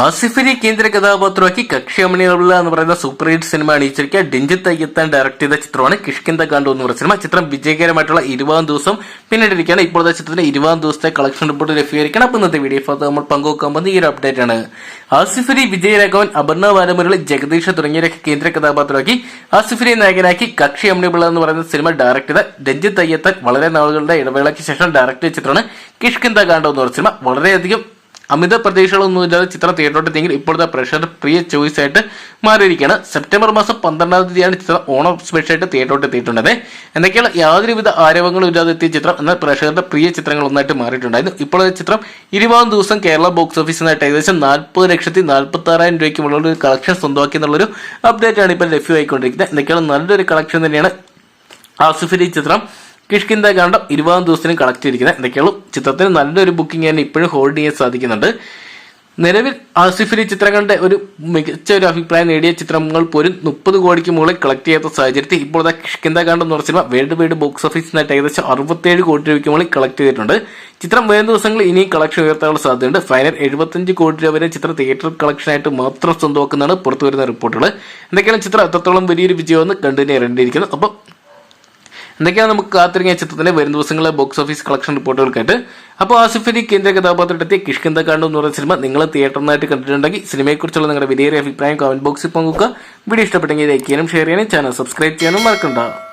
ആസിഫ് അലി കേന്ദ്ര കഥാപാത്രമാക്കി കക്ഷിയമണിയുള്ള എന്ന് പറയുന്ന സൂപ്പർ ഹിറ്റ് സിനിമ അണിയിച്ചിരിക്കുക ഡിഞ്ചിത്ത് അയ്യത്താൻ ഡയറക്ട് ചെയ്ത ചിത്രമാണ് കിഷ്കിന്ത കാണ്ടു എന്ന് പറയുന്ന സിനിമ. ചിത്രം വിജയകരമായിട്ടുള്ള ഇരുപതാം ദിവസം പിന്നിട്ടിരിക്കുകയാണ്. ഇപ്പോഴത്തെ ചിത്രത്തിന് ഇരുപതാം ദിവസത്തെ കളക്ഷൻ റിപ്പോർട്ട് ലഭ്യമായിരിക്കണം അപ്പോൾ ഇന്നത്തെ വീഡിയോ അത് നമ്മൾ പങ്കുവെക്കാൻ പോകുന്ന ഈ ഒരു അപ്ഡേറ്റ് ആണ്. ആസിഫിനെ വിജയരാഘവൻ അപർണ ബാലമുരളി ജഗദീഷ് തുടങ്ങിയവരൊക്കെ കേന്ദ്ര കഥാപാത്രമാക്കി ആസിഫിനെ നായകനാക്കി കക്ഷി എന്ന് പറയുന്ന സിനിമ ഡയറക്ട് ചെയ്ത രഞ്ജിത്ത് അയ്യത്താൻ വളരെ നാളുകളുടെ ഇടവേളയ്ക്ക് ശേഷം ഡയറക്ട് ചെയ്ത ചിത്രമാണ് കിഷ്കിന്ത കാണ്ടു എന്ന് പറയുന്ന സിനിമ. വളരെയധികം അമിത പ്രതീക്ഷകളൊന്നും ഇല്ലാതെ ചിത്രം തിയേറ്ററോട്ടെത്തിയെങ്കിൽ ഇപ്പോഴത്തെ പ്രഷർ പ്രിയ ചോയ്സ് ആയിട്ട് മാറിയിരിക്കുകയാണ്. സെപ്റ്റംബർ മാസം പന്ത്രണ്ടാം തീയതിയാണ് ചിത്രം ഓണം സ്പെഷ്യലായിട്ട് തിയേറ്ററോട്ട് എത്തിയിട്ടുണ്ടത് എന്തൊക്കെയാണ് യാതൊരുവിധ ആരവങ്ങളും ഇല്ലാതെ എത്തിയ ചിത്രം? എന്നാൽ പ്രേക്ഷകരുടെ പ്രിയ ചിത്രങ്ങൾ ഒന്നായിട്ട് മാറിയിട്ടുണ്ടായിരുന്നു. ഇപ്പോഴത്തെ ചിത്രം ഇരുപതാം ദിവസം കേരള ബോക്സ് ഓഫീസിനായിട്ട് ഏകദേശം നാൽപ്പത് ലക്ഷത്തി നാൽപ്പത്തി ആറായിരം രൂപയ്ക്ക് മുകളിൽ ഒരു കളക്ഷൻ സ്വന്തമാക്കി എന്നുള്ളൊരു അപ്ഡേറ്റ് ആണ് ഇപ്പോൾ ലഭ്യമായിക്കൊണ്ടിരിക്കുന്നത്. എന്തൊക്കെയാണ് നല്ലൊരു കളക്ഷൻ തന്നെയാണ് ആസിഫിന്റെ ചിത്രം. കിഷ്കിന്ത കാണ്ടം ഇരുപതാം ദിവസത്തിന് കളക്ട് ചെയ്തിരിക്കുന്നത്. എന്തൊക്കെയുള്ളൂ? ചിത്രത്തിന് നല്ലൊരു ബുക്കിംഗ് തന്നെ ഇപ്പോഴും ഹോൾഡ് ചെയ്യാൻ സാധിക്കുന്നുണ്ട്. നിലവിൽ ആസിഫിലി ചിത്രങ്ങളുടെ ഒരു മികച്ച ഒരു അഭിപ്രായം നേടിയ ചിത്രങ്ങൾ പോലും മുപ്പത് കോടിക്ക് മുകളിൽ കളക്ട് ചെയ്യാത്ത സാഹചര്യത്തിൽ ഇപ്പോഴത്തെ കിഷ്കിന്ത കാണ്ടം എന്ന് പറഞ്ഞ സിനിമ വേൾഡ് വൈഡ് ബോക്സ് ഓഫീസിനായിട്ട് ഏകദേശം അറുപത്തേഴ് കോടി രൂപയ്ക്ക് മുകളിൽ കളക്ട് ചെയ്തിട്ടുണ്ട്. ചിത്രം വരും ദിവസങ്ങളിൽ ഇനിയും കളക്ഷൻ ഉയർത്താനുള്ള സാധ്യതയുണ്ട്. ഫൈനൽ എഴുപത്തഞ്ച് കോടി രൂപ വരെ ചിത്രം തിയേറ്റർ കളക്ഷനായിട്ട് മാത്രം സ്വന്തമാക്കുന്നതാണ് പുറത്തു വരുന്ന റിപ്പോർട്ടുകൾ. എന്തൊക്കെയാണ് ചിത്രം എത്രത്തോളം വലിയൊരു വിജയമെന്ന് കണ്ടുതന്നെ ഇറങ്ങിയിരിക്കുന്നത് അപ്പം എന്തൊക്കെയാണ് നമുക്ക് കാത്തിരിങ്ങിയ ചിത്രത്തിലെ വരും ദിവസങ്ങളിലെ ബോക്സ് ഓഫീസ് കളക്ഷൻ റിപ്പോർട്ടുകൾക്കായിട്ട്? അപ്പോൾ ആസിഫ് അലി കേന്ദ്ര കഥാപാത്രത്തെ കിഷ്കിന്ത കാണ്ടു എന്ന് പറയുന്ന സിനിമ നിങ്ങൾ തിയേറ്ററിനായിട്ട് കണ്ടിട്ടുണ്ടെങ്കിൽ സിനിമയെക്കുറിച്ചുള്ള നിങ്ങളുടെ വിലയേറിയ അഭിപ്രായം കമന്റ് ബോക്സിൽ പങ്കുവെക്കുക. വീഡിയോ ഇഷ്ടപ്പെട്ടെങ്കിൽ ലൈക്ക് ചെയ്യാനും ഷെയർ ചെയ്യാനും ചാനൽ സബ്സ്ക്രൈബ് ചെയ്യാനും മറക്കണ്ട.